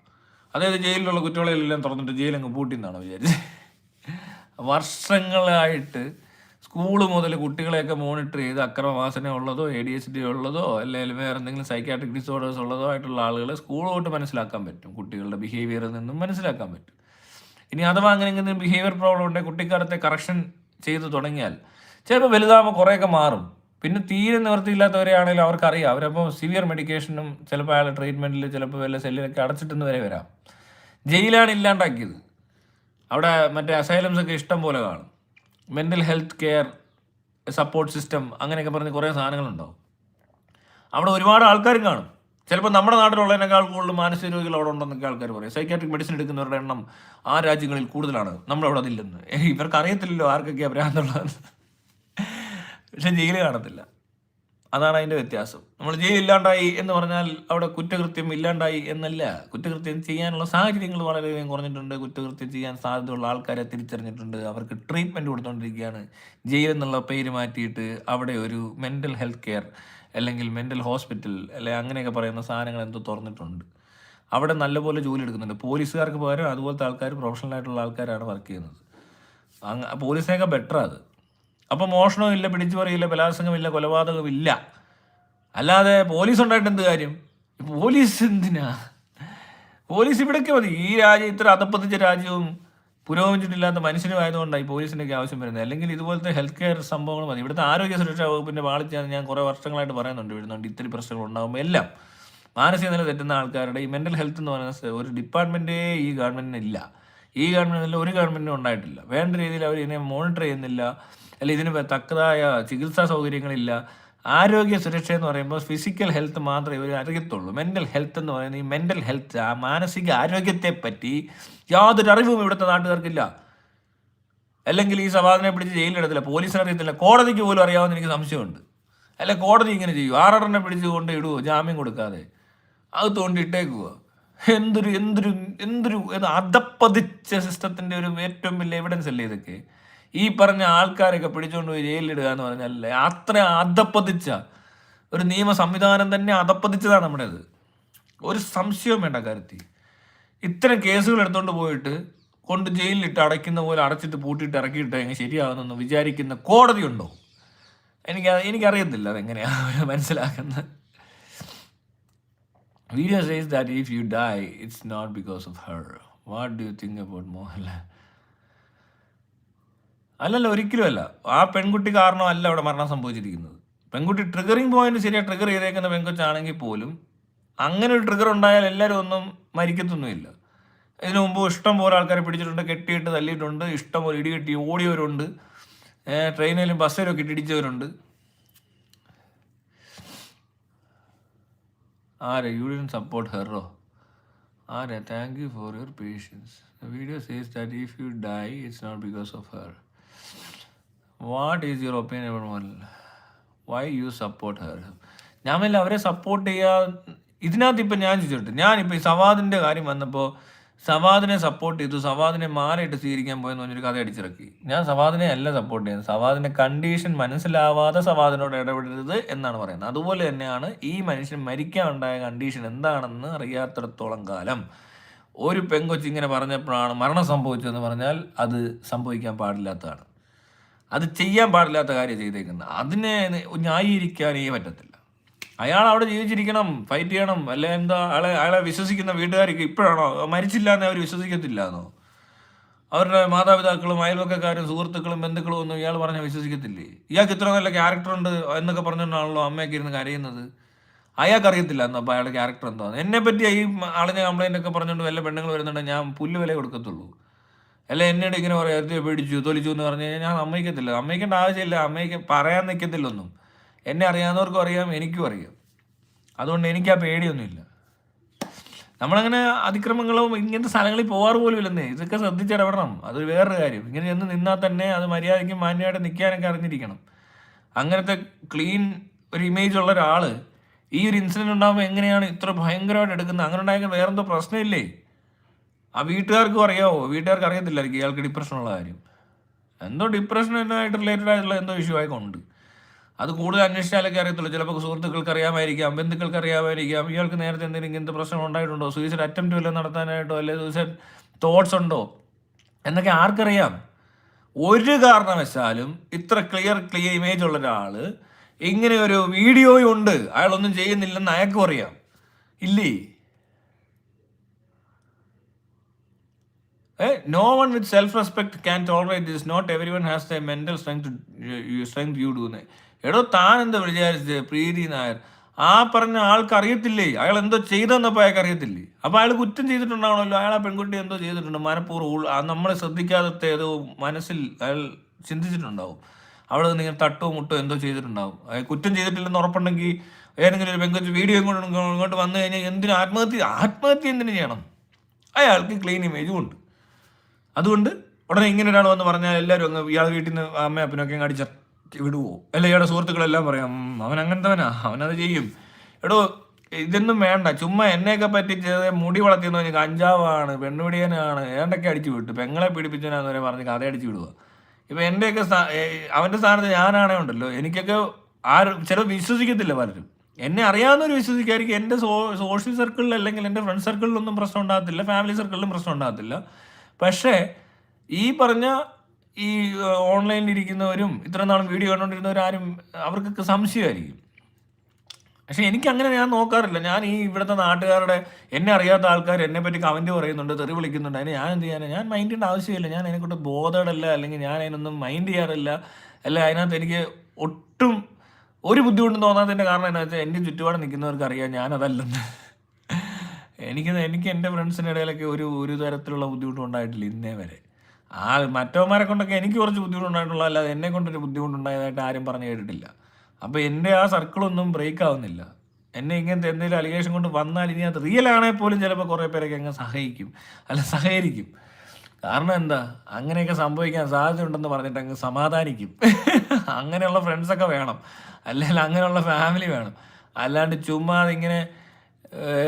അതായത് ജയിലിലുള്ള കുറ്റവാളികളെല്ലാം തുറന്നിട്ട് ജയിലങ്ങ് പൂട്ടിന്നാണോ വിചാരിച്ചത്. വർഷങ്ങളായിട്ട് സ്കൂൾ മുതൽ കുട്ടികളെയൊക്കെ മോണിറ്റർ ചെയ്ത് അക്രമവാസന ഉള്ളതോ എ ഡി എച്ച് ഡി ഉള്ളതോ അല്ലെങ്കിൽ വേറെ എന്തെങ്കിലും സൈക്കാട്രിക് ഡിസോർഡേഴ്സ് ഉള്ളതോ ആയിട്ടുള്ള ആളുകളെ സ്കൂൾ തൊട്ട് മനസ്സിലാക്കാൻ പറ്റും. കുട്ടികളുടെ ബിഹേവിയറിൽ നിന്നും മനസ്സിലാക്കാൻ പറ്റും. ഇനി അഥവാ അങ്ങനെ എന്തെങ്കിലും ബിഹേവിയർ പ്രോബ്ലം ഉണ്ടെങ്കിൽ കുട്ടിക്കാലത്തെ കറക്ഷൻ ചെയ്തു തുടങ്ങിയാൽ ചിലപ്പോൾ വലുതാകുമ്പോൾ കുറേയൊക്കെ മാറും. പിന്നെ തീരെ നിവൃത്തിയില്ലാത്തവരെയാണെങ്കിലും അവർക്കറിയാം. അവരപ്പോൾ സിവിയർ മെഡിക്കേഷനും ചിലപ്പോൾ അയാളുടെ ട്രീറ്റ്മെന്റിൽ ചിലപ്പോൾ വല്ല സെല്ലിലൊക്കെ അടച്ചിട്ടെന്ന് വരെ. വരാം ജയിലാണ് ഇല്ലാണ്ടാക്കിയത്. അവിടെ മറ്റേ അസൈലംസ് ഒക്കെ ഇഷ്ടം പോലെ കാണും. Mental health care support system അങ്ങനെയൊക്കെ പറഞ്ഞ് കുറേ സാധനങ്ങളുണ്ടാവും അവിടെ ഒരുപാട് ആൾക്കാരും കാണും. ചിലപ്പോൾ നമ്മുടെ നാട്ടിലുള്ളതിനേക്കാൾ കൂടുതൽ മാനസിക രോഗികൾ അവിടെ ഉണ്ടെന്നൊക്കെ ആൾക്കാർ പറയും. സൈക്കാട്രിക് മെഡിസിൻ എടുക്കുന്നവരുടെ എണ്ണം ആ രാജ്യങ്ങളിൽ കൂടുതലാണ്. നമ്മളവിടെ അതില്ലെന്ന്. ഇവർക്ക് അറിയത്തില്ലല്ലോ ആർക്കൊക്കെയാണ് ഭ്രാന്തുള്ളത് പക്ഷെ ജയിൽ കാണത്തില്ല. അതാണ് അതിന്റെ വ്യത്യാസം. നമ്മൾ ജയിൽ ഇല്ലാണ്ടായി എന്ന് പറഞ്ഞാൽ അവിടെ കുറ്റകൃത്യം ഇല്ലാണ്ടായി എന്നല്ല. കുറ്റകൃത്യം ചെയ്യാനുള്ള സാഹചര്യങ്ങൾ വളരെയധികം കുറഞ്ഞിട്ടുണ്ട്. കുറ്റകൃത്യം ചെയ്യാൻ സാധ്യതയുള്ള ആൾക്കാരെ തിരിച്ചറിഞ്ഞിട്ടുണ്ട്. അവർക്ക് ട്രീറ്റ്മെന്റ് കൊടുത്തുകൊണ്ടിരിക്കുകയാണ് ജയിൽ എന്നുള്ള പേര് മാറ്റിയിട്ട് അവിടെ ഒരു മെന്റൽ ഹെൽത്ത് കെയർ അല്ലെങ്കിൽ മെന്റൽ ഹോസ്പിറ്റൽ അല്ലെങ്കിൽ അങ്ങനെയൊക്കെ പറയുന്ന സാധനങ്ങൾ എന്തോ തുറന്നിട്ടുണ്ട്. അവിടെ നല്ലപോലെ ജോലി എടുക്കുന്നുണ്ട്. പോലീസുകാർക്ക് പകരം അതുപോലത്തെ ആൾക്കാർ പ്രൊഫഷണൽ ആയിട്ടുള്ള ആൾക്കാരാണ് വർക്ക് ചെയ്യുന്നത്. അങ്ങ് പോലീസിനൊക്കെ ബെറ്റർ അത്. അപ്പോൾ മോഷണവും ഇല്ല പിടിച്ചു പറയില്ല ബലാത്സംഗമില്ല കൊലപാതകമില്ല അല്ലാതെ പോലീസ് ഉണ്ടായിട്ട് എന്ത് കാര്യം? പോലീസ് എന്തിനാ? പോലീസ് ഇവിടേക്ക് മതി. ഈ രാജ്യം ഇത്ര അതപ്പത്തിച്ച രാജ്യവും പുരോഗമിച്ചിട്ടില്ലാത്ത മനുഷ്യനുമായതുകൊണ്ടാണ് ഈ പോലീസിന്റെയൊക്കെ ആവശ്യം വരുന്നത്. അല്ലെങ്കിൽ ഇതുപോലത്തെ ഹെൽത്ത് കെയർ സംഭവങ്ങൾ മതി. ഇവിടുത്തെ ആരോഗ്യ സുരക്ഷാ വകുപ്പിന്റെ വാളിച്ചാണ് ഞാൻ കുറേ വർഷങ്ങളായിട്ട് പറയുന്നുണ്ട്. ഇവിടുന്നുണ്ട് ഇത്തിരി പ്രശ്നങ്ങൾ ഉണ്ടാകുമ്പോൾ എല്ലാം. മാനസിക നില തെറ്റുന്ന ആൾക്കാരുടെ ഈ മെന്റൽ ഹെൽത്ത് എന്ന് പറയുന്ന ഒരു ഡിപ്പാർട്ട്മെന്റേ ഈ ഗവൺമെന്റിനില്ല ഈ ഗവൺമെന്റിൽ ഒരു ഗവൺമെന്റിനും ഉണ്ടായിട്ടില്ല. വേണ്ട രീതിയിൽ അവർ ഇതിനെ മോണിറ്റർ ചെയ്യുന്നില്ല. അല്ലെങ്കിൽ ഇതിന് തക്കതായ ചികിത്സാ സൗകര്യങ്ങളില്ല. ആരോഗ്യ സുരക്ഷ എന്ന് പറയുമ്പോൾ ഫിസിക്കൽ ഹെൽത്ത് മാത്രമേ ഇവർ അറിയത്തുള്ളൂ. മെന്റൽ ഹെൽത്ത് എന്ന് പറയുന്നത് ഈ മെന്റൽ ഹെൽത്ത് ആ മാനസിക ആരോഗ്യത്തെ പറ്റി യാതൊരു അറിവും ഇവിടുത്തെ നാട്ടുകാർക്കില്ല. അല്ലെങ്കിൽ ഈ സവാദിനെ പിടിച്ച് ജയിലിലെടുത്തില്ല പോലീസിന് അറിയത്തില്ല കോടതിക്ക് പോലും അറിയാമെന്ന് എനിക്ക് സംശയമുണ്ട്. അല്ല കോടതി ഇങ്ങനെ ചെയ്യും. ആറെണ്ണെ പിടിച്ച് കൊണ്ട് ഇടുവോ? ജാമ്യം കൊടുക്കാതെ. അത് തോണ്ടി ഇട്ടേക്കുക എന്തൊരു എന്തൊരു എന്തൊരു അധപ്പതിച്ച സിസ്റ്റത്തിന്റെ ഒരു ഏറ്റവും വലിയ എവിഡൻസ് അല്ലേ ഇതൊക്കെ? ഈ പറഞ്ഞ ആൾക്കാരൊക്കെ പിടിച്ചുകൊണ്ട് പോയി ജയിലിലിടുക എന്ന് പറഞ്ഞാൽ അത്ര അധപ്പതിച്ച ഒരു നിയമ സംവിധാനം തന്നെ അധപ്പതിച്ചതാണ് നമ്മുടേത്. ഒരു സംശയവും വേണ്ട കാര്യത്തിൽ. ഇത്തരം കേസുകൾ എടുത്തുകൊണ്ട് പോയിട്ട് കൊണ്ട് ജയിലിലിട്ട് അടയ്ക്കുന്ന പോലെ അടച്ചിട്ട് പൂട്ടിയിട്ട് ഇറക്കിയിട്ട് എങ്ങനെ ശരിയാകുന്നെന്ന് വിചാരിക്കുന്ന കോടതിയുണ്ടോ എനിക്ക് എനിക്കറിയത്തില്ല അതെങ്ങനെയാണ് മനസ്സിലാക്കുന്നത്. Video says that if you die it's not because of her what do you think about Mohanlal അല്ലല്ല ഒരിക്കലും അല്ല. ആ പെൺകുട്ടി കാരണമല്ല അവിടെ മരണം സംഭവിച്ചിരിക്കുന്നത്. പെൺകുട്ടി ട്രിഗറിങ് പോയിന്റ് ശരിയാ ട്രിഗർ ചെയ്തേക്കുന്ന പെൺകൊച്ചാണെങ്കിൽ പോലും അങ്ങനെ ഒരു ട്രിഗർ ഉണ്ടായാൽ എല്ലാവരും ഒന്നും മരിക്കത്തൊന്നുമില്ല. ഇതിനു മുമ്പ് ഇഷ്ടം പോലെ ആൾക്കാരെ പിടിച്ചിട്ടുണ്ട് കെട്ടിയിട്ട് തല്ലിയിട്ടുണ്ട് ഇഷ്ടം പോലെ ഇടി കെട്ടി ഓടിയവരുണ്ട് ട്രെയിനിലും ബസ്സിലും ഒക്കെ ഇടിച്ചവരുണ്ട് ആരെ? യു ഡിൻ സപ്പോർട്ട് ഹെറോ ആരെ? Thank you for your patience video says that if you die it's not because of her what is your opinion why you support her ഞാൻ വല്ല അവരെ സപ്പോർട്ട് ചെയ്യാ. ഇതിനകത്ത് ഇപ്പം ഞാൻ ചോദിച്ചിട്ട് ഞാനിപ്പോൾ ഈ സവാദിന്റെ കാര്യം വന്നപ്പോൾ സവാദിനെ സപ്പോർട്ട് ചെയ്തു. സവാദിനെ മാറിയിട്ട് സ്വീകരിക്കാൻ പോയെന്ന് പറഞ്ഞൊരു കഥ അടിച്ചിറക്കി. ഞാൻ സവാദിനെ അല്ല സപ്പോർട്ട് ചെയ്യുന്നത്. സവാദിന്റെ കണ്ടീഷൻ മനസ്സിലാവാതെ സവാദിനോട് ഇടപെടരുത് എന്നാണ് പറയുന്നത്. അതുപോലെ തന്നെയാണ് ഈ മനുഷ്യൻ മരിക്കാൻ ഉണ്ടായ കണ്ടീഷൻ എന്താണെന്ന് അറിയാത്തിടത്തോളം കാലം ഒരു പെങ്കൊച്ചിങ്ങനെ പറഞ്ഞപ്പോഴാണ് മരണം സംഭവിച്ചതെന്ന് പറഞ്ഞാൽ അത് സംഭവിക്കാൻ പാടില്ലാത്തതാണ്. അത് ചെയ്യാൻ പാടില്ലാത്ത കാര്യം ചെയ്തേക്കുന്നത്. അതിനെ ന്യായീകരിക്കാനേ പറ്റത്തില്ല. അയാൾ അവിടെ ജീവിച്ചിരിക്കണം ഫൈറ്റ് ചെയ്യണം അല്ലെ എന്താ അയാളെ അയാളെ വിശ്വസിക്കുന്ന വീട്ടുകാർക്ക് ഇപ്പോഴാണോ? മരിച്ചില്ല എന്ന് അവർ വിശ്വസിക്കത്തില്ല എന്നോ അവരുടെ മാതാപിതാക്കളും അയൽവക്കക്കാരും സുഹൃത്തുക്കളും ബന്ധുക്കളും ഒന്നും ഇയാൾ പറഞ്ഞാൽ വിശ്വസിക്കത്തില്ലേ? ഇയാൾക്ക് ഇത്ര നല്ല ക്യാരക്ടർ ഉണ്ട് എന്നൊക്കെ പറഞ്ഞുകൊണ്ടാണല്ലോ അമ്മയൊക്കെ ഇരുന്ന് കരയുന്നത്. അയാൾക്ക് അറിയത്തില്ല എന്നോ അയാളുടെ ക്യാരക്ടർ എന്തോ എന്നെ പറ്റി ഈ ആളിനെ കംപ്ലൈന്റ് ഒക്കെ പറഞ്ഞുകൊണ്ട് വല്ല പെണ്ണുങ്ങൾ വരുന്നുണ്ടെങ്കിൽ ഞാൻ പുല്ല് വില കൊടുക്കത്തുള്ളൂ. അല്ല എന്നോട് ഇങ്ങനെ പറയാം അത് പേടിച്ചു തൊലിച്ചു? എന്ന് പറഞ്ഞു കഴിഞ്ഞാൽ ഞാൻ അമ്മയ്ക്കത്തില്ല അമ്മയ്ക്കേണ്ട ആവശ്യമില്ല. അമ്മയ്ക്ക് പറയാൻ നിൽക്കത്തില്ല ഒന്നും എന്നെ അറിയാവുന്നവർക്കും അറിയാം എനിക്കും അറിയാം. അതുകൊണ്ട് എനിക്ക് ആ പേടിയൊന്നുമില്ല. നമ്മളങ്ങനെ അതിക്രമങ്ങളും ഇങ്ങനത്തെ സ്ഥലങ്ങളിൽ പോകാറ് പോലും ഇല്ലെന്നേ ഇതൊക്കെ ശ്രദ്ധിച്ചിടപെടണം. അത് വേറൊരു കാര്യം. ഇങ്ങനെ ചെന്ന് നിന്നാൽ തന്നെ അത് മര്യാദയ്ക്ക് മാന്യമായിട്ട് നിൽക്കാനൊക്കെ അറിഞ്ഞിരിക്കണം. അങ്ങനത്തെ ക്ലീൻ ഒരു ഇമേജ് ഉള്ള ഒരാൾ ഈ ഒരു ഇൻസിഡന്റ് ഉണ്ടാകുമ്പോൾ എങ്ങനെയാണ് ഇത്ര ഭയങ്കരമായിട്ട് എടുക്കുന്നത്? അങ്ങനെ ഉണ്ടായെങ്കിൽ വേറെന്തോ പ്രശ്നമില്ലേ? ആ വീട്ടുകാർക്കും അറിയാവോ? വീട്ടുകാർക്ക് അറിയത്തില്ലായിരിക്കും ഇയാൾക്ക് ഡിപ്രഷനുള്ള കാര്യം. എന്തോ ഡിപ്രഷൻ ഡിപ്രഷനായിട്ട് റിലേറ്റഡ് ആയിട്ടുള്ള എന്തോ ഇഷ്യൂ ആയിക്കൊണ്ട്. അത് കൂടുതൽ അന്വേഷിച്ചാലൊക്കെ അറിയത്തുള്ളൂ. ചിലപ്പോൾ സുഹൃത്തുക്കൾക്ക് അറിയാമായിരിക്കാം ബന്ധുക്കൾക്ക് അറിയാമായിരിക്കാം. ഇയാൾക്ക് നേരത്തെ എന്തെങ്കിലും ഇങ്ങനത്തെ പ്രശ്നം ഉണ്ടായിട്ടുണ്ടോ? സൂയിസൈഡ് അറ്റംപ്റ്റ് വല്ലതും നടത്താനായിട്ടോ? അല്ലെങ്കിൽ സൂയിസൈഡ് തോട്ട്സ് ഉണ്ടോ? എന്നൊക്കെ ആർക്കറിയാം. ഒരു കാരണവശാലും ഇത്ര ക്ലിയർ ക്ലിയർ ഇമേജ് ഉള്ള ഒരാൾ ഇങ്ങനെ ഒരു വീഡിയോയും ഉണ്ട്. അയാളൊന്നും ചെയ്യുന്നില്ലെന്ന് അയാൾക്കും അറിയാം. ഇല്ലേ? No one with self respect can tolerate this not everyone has the mental strength strength you ഡൂന്ന് എടോ താൻ എന്താ വിചാരിച്ചത്? പ്രീതി നായർ. ആ പറഞ്ഞ ആൾക്ക് അറിയത്തില്ലേ? അയാൾ എന്തോ ചെയ്തെന്നപ്പോൾ അയാൾക്ക് അറിയത്തില്ലേ? അപ്പോൾ അയാൾ കുറ്റം ചെയ്തിട്ടുണ്ടാവണമല്ലോ. അയാൾ ആ പെൺകുട്ടി എന്തോ ചെയ്തിട്ടുണ്ട്. മനഃപൂർവം നമ്മളെ ശ്രദ്ധിക്കാതെ ഏതോ മനസ്സിൽ അയാൾ ചിന്തിച്ചിട്ടുണ്ടാവും. അവിടെ നിന്ന് ഇങ്ങനെ തട്ടോ മുട്ടോ എന്തോ ചെയ്തിട്ടുണ്ടാവും. അയാൾ കുറ്റം ചെയ്തിട്ടില്ലെന്ന് ഉറപ്പുണ്ടെങ്കിൽ ഏതെങ്കിലും ഒരു പെങ്കൊച്ച് വീഡിയോ ഇങ്ങോട്ട് ഇങ്ങോട്ട് വന്നു കഴിഞ്ഞാൽ എന്തിനു ആത്മഹത്യ ആത്മഹത്യ എന്തിനു ചെയ്യണം? അയാൾക്ക് ക്ലീൻ ഇമേജും ഉണ്ട്. അതുകൊണ്ട് ഉടനെ ഇങ്ങനെ ഒരാൾ വന്ന് പറഞ്ഞാൽ എല്ലാവരും അങ്ങ് ഇയാളെ വീട്ടിൽ നിന്ന് അമ്മ അപ്പനൊക്കെ അടിച്ച വിടുവോ? അല്ല ഇയാളുടെ സുഹൃത്തുക്കളെല്ലാം പറയാം "ഉം, അവൻ അങ്ങനത്തവനാ അവനത് ചെയ്യും. എടോ ഇതൊന്നും വേണ്ട ചുമ്മാ എന്നെയൊക്കെ പറ്റി ചെറിയ മുടി വളർത്തിയെന്ന് പറഞ്ഞാൽ കഞ്ചാവാണ് പെണ്ണുപിടിയനാണ് ഏണ്ടൊക്കെ അടിച്ചു വിട്ടു പെങ്ങളെ പീഡിപ്പിച്ചവനാന്ന് വരെ പറഞ്ഞ് കഥ അടിച്ചു വിടുക ഇപ്പൊ എന്റെയൊക്കെ സ്ഥാ- അവന്റെ സ്ഥാനത്ത് ഞാനാണേ ഉണ്ടല്ലോ എനിക്കൊക്കെ ആരും ചിലർ വിശ്വസിക്കത്തില്ല പലരും. എന്നെ അറിയാവുന്നവർ വിശ്വസിക്കായിരിക്കും എന്റെ സോ സോഷ്യൽ സർക്കിളിൽ അല്ലെങ്കിൽ എന്റെ ഫ്രണ്ട് സർക്കിളിലൊന്നും പ്രശ്നം ഉണ്ടാകത്തില്ല ഫാമിലി സർക്കിളിലും പ്രശ്നം ഉണ്ടാകത്തില്ല. പക്ഷേ ഈ പറഞ്ഞ ഈ ഓൺലൈനിൽ ഇരിക്കുന്നവരും ഇത്ര നാളും വീഡിയോ കണ്ടുകൊണ്ടിരുന്നവരും ആരും അവർക്കൊക്കെ സംശയമായിരിക്കും. പക്ഷെ എനിക്ക് അങ്ങനെ ഞാൻ നോക്കാറില്ല. ഞാൻ ഈ ഇവിടുത്തെ നാട്ടുകാരുടെ എന്നെ അറിയാത്ത ആൾക്കാർ എന്നെ പറ്റി കമന്റ് പറയുന്നുണ്ട് തെറി വിളിക്കുന്നുണ്ട്. അതിന് ഞാൻ എന്ത് ചെയ്യാനാണ് ഞാൻ മൈൻഡ് ചെയ്യേണ്ട ആവശ്യമില്ല. ഞാൻ അതിനെക്കൊണ്ട് ബോധമല്ല അല്ലെങ്കിൽ ഞാൻ അതിനൊന്നും മൈൻഡ് ചെയ്യാറില്ല. അല്ല അതിനകത്ത് എനിക്ക് ഒട്ടും ഒരു ബുദ്ധിമുട്ടും തോന്നാത്തതിന്റെ കാരണം എന്താ വെച്ചാൽ എന്റെ ചുറ്റുപാട് നിൽക്കുന്നവർക്ക് അറിയാം ഞാനതല്ലെന്ന്. എനിക്ക് എനിക്ക് എന്റെ ഫ്രണ്ട്സിന്റെ ഇടയിലൊക്കെ ഒരു ഒരു തരത്തിലുള്ള ബുദ്ധിമുട്ടും ഉണ്ടായിട്ടില്ല ഇന്നേ വരെ. ആ മറ്റവന്മാരെ കൊണ്ടൊക്കെ എനിക്ക് കുറച്ച് ബുദ്ധിമുട്ടുണ്ടായിട്ടുള്ള അല്ലാതെ എന്നെ കൊണ്ടൊരു ബുദ്ധിമുട്ടുണ്ടായതായിട്ട് ആരും പറഞ്ഞു കേട്ടിട്ടില്ല. അപ്പോൾ എന്റെ ആ സർക്കിളൊന്നും ബ്രേക്ക് ആവുന്നില്ല. എന്നെ ഇങ്ങനത്തെ എന്തെങ്കിലും അലിഗേഷൻ കൊണ്ട് വന്നാൽ ഇനി അത് റിയൽ ആണെങ്കിൽ പോലും ചിലപ്പോൾ കുറേ പേരൊക്കെ അങ്ങ് സഹായിക്കും അല്ല സഹകരിക്കും. കാരണം എന്താ? അങ്ങനെയൊക്കെ സംഭവിക്കാൻ സാധ്യതയുണ്ടെന്ന് പറഞ്ഞിട്ട് അങ്ങ് സമാധാനിക്കും. അങ്ങനെയുള്ള ഫ്രണ്ട്സൊക്കെ വേണം. അല്ലെങ്കിൽ അങ്ങനെയുള്ള ഫാമിലി വേണം. അല്ലാണ്ട് ചുമ്മാ ഇങ്ങനെ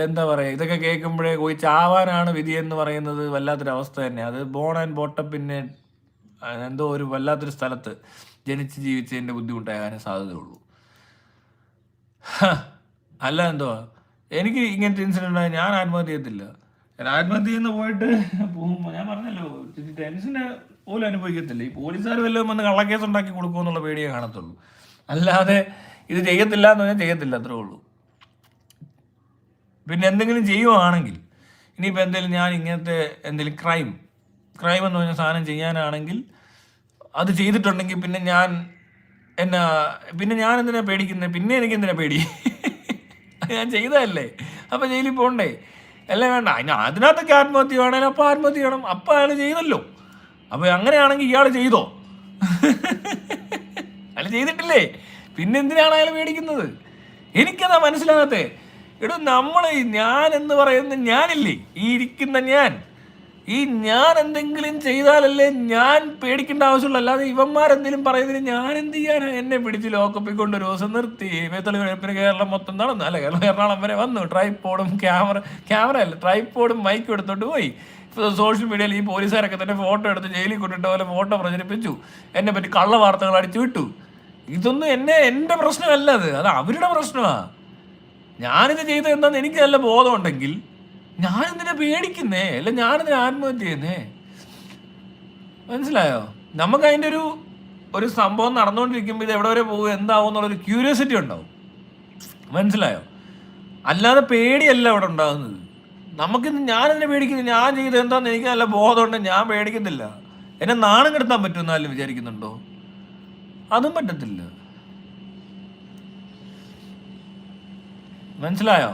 എന്താ പറയുക ഇതൊക്കെ കേൾക്കുമ്പോഴേ പോയി ചാവാനാണ് വിധി എന്ന് പറയുന്നത് വല്ലാത്തൊരു അവസ്ഥ തന്നെ. അത് ബോൺ ആൻഡ് ബോട്ട പിന്നെ എന്തോ ഒരു വല്ലാത്തൊരു സ്ഥലത്ത് ജനിച്ച് ജീവിച്ചതിന്റെ ബുദ്ധിമുട്ടാകാനേ സാധ്യതയുള്ളൂ. അല്ല എന്തോ എനിക്ക് ഇങ്ങനത്തെ ഇൻസിഡന്റ് ഉണ്ടായി ഞാൻ ആത്മഹത്യ ചെയ്യത്തില്ല ഞാൻ ആത്മഹത്യ ചെയ്യുന്ന പോയിട്ട് പോകുമ്പോൾ ഞാൻ പറഞ്ഞല്ലോ ടെൻഷന് പോലും അനുഭവിക്കത്തില്ല. ഈ പോലീസുകാർ വല്ലതും വന്ന് കള്ളക്കേസ് ഉണ്ടാക്കി കൊടുക്കുമെന്നുള്ള പേടിയേ കാണത്തുള്ളൂ. അല്ലാതെ ഇത് ചെയ്യത്തില്ല എന്ന് പറഞ്ഞാൽ ചെയ്യത്തില്ല അത്രേ ഉള്ളൂ. പിന്നെ എന്തെങ്കിലും ചെയ്യുവാണെങ്കിൽ ഇനിയിപ്പോൾ എന്തെങ്കിലും ഞാൻ ഇങ്ങനത്തെ എന്തെങ്കിലും ക്രൈം ക്രൈം എന്ന് പറഞ്ഞ സാധനം ചെയ്യാനാണെങ്കിൽ അത് ചെയ്തിട്ടുണ്ടെങ്കിൽ പിന്നെ ഞാൻ എന്നാ പിന്നെ ഞാൻ എന്തിനാ പേടിക്കുന്നത് പിന്നെ എനിക്ക് എന്തിനാ പേടി? ഞാൻ ചെയ്തതല്ലേ? അപ്പം ജയിലിൽ പോകണ്ടേ അല്ലേ വേണ്ട. അതിന് അതിനകത്തൊക്കെ ആത്മഹത്യ വേണേലും അപ്പം ആത്മഹത്യ ചെയ്യണം അപ്പം അയാൾ ചെയ്തല്ലോ. അപ്പോൾ അങ്ങനെയാണെങ്കിൽ ഇയാൾ ചെയ്തോ? അല്ല ചെയ്തിട്ടില്ലേ? പിന്നെ എന്തിനാണ് അയാൾ പേടിക്കുന്നത്? എനിക്കതാ മനസ്സിലാകത്തെ? എടോ നമ്മൾ ഞാൻ എന്ന് പറയുന്ന ഞാനില്ലേ? ഈ ഇരിക്കുന്ന ഞാൻ. ഈ ഞാൻ എന്തെങ്കിലും ചെയ്താലല്ലേ ഞാൻ പേടിക്കേണ്ട ആവശ്യമുള്ളൂ. അല്ലാതെ ഇവന്മാരെന്തെങ്കിലും പറയുന്നതിന് ഞാൻ എന്ത് ചെയ്യാനാ? എന്നെ പിടിച്ച് ലോക്കപ്പിൽ കൊണ്ട് ഒരു ദിവസം നിർത്തി. വേത്തളി വെളുപ്പിന് കേരളം മൊത്തം നടന്നു. അല്ല കേരളം എറണാകുളം വരെ വന്നു. ട്രൈപ്പോഡും ക്യാമറ ക്യാമറ അല്ല ട്രൈപ്പോഡും മൈക്കും എടുത്തോണ്ട് പോയി. സോഷ്യൽ മീഡിയയിൽ ഈ പോലീസുകാരൊക്കെ തന്നെ ഫോട്ടോ എടുത്ത് ജയിലിൽ കൊണ്ടിട്ട് പോലെ ഫോട്ടോ പ്രചരിപ്പിച്ചു. എന്നെ പറ്റി കള്ള വാർത്തകൾ അടിച്ചു വിട്ടു. ഇതൊന്നും എന്നെ എന്റെ പ്രശ്നമല്ല അത്. അത് അവരുടെ പ്രശ്നമാണ് ഞാനിത് ചെയ്തത് എന്താന്ന് എനിക്ക് നല്ല ബോധമുണ്ടെങ്കിൽ ഞാൻ എന്തിനാ പേടിക്കുന്നേ? അല്ല ഞാനിതിന് ആത്മഹത്യ ചെയ്യുന്നേ? മനസ്സിലായോ? നമുക്ക് അതിന്റെ ഒരു ഒരു സംഭവം നടന്നുകൊണ്ടിരിക്കുമ്പോൾ ഇത് എവിടെ വരെ പോകും എന്താവും എന്നുള്ളൊരു ക്യൂരിയോസിറ്റി ഉണ്ടാവും. മനസ്സിലായോ? അല്ലാതെ പേടിയല്ല അവിടെ ഉണ്ടാകുന്നത് നമുക്കിന്ന് ഞാനെന്നെ പേടിക്കുന്നു ഞാൻ ചെയ്തത് എന്താന്ന് എനിക്ക് നല്ല ബോധമുണ്ട് ഞാൻ പേടിക്കുന്നില്ല. എന്നെ നാണം കെടുത്താൻ പറ്റുമെന്നാലും വിചാരിക്കുന്നുണ്ടോ? അതും പറ്റത്തില്ല. മനസ്സിലായോ?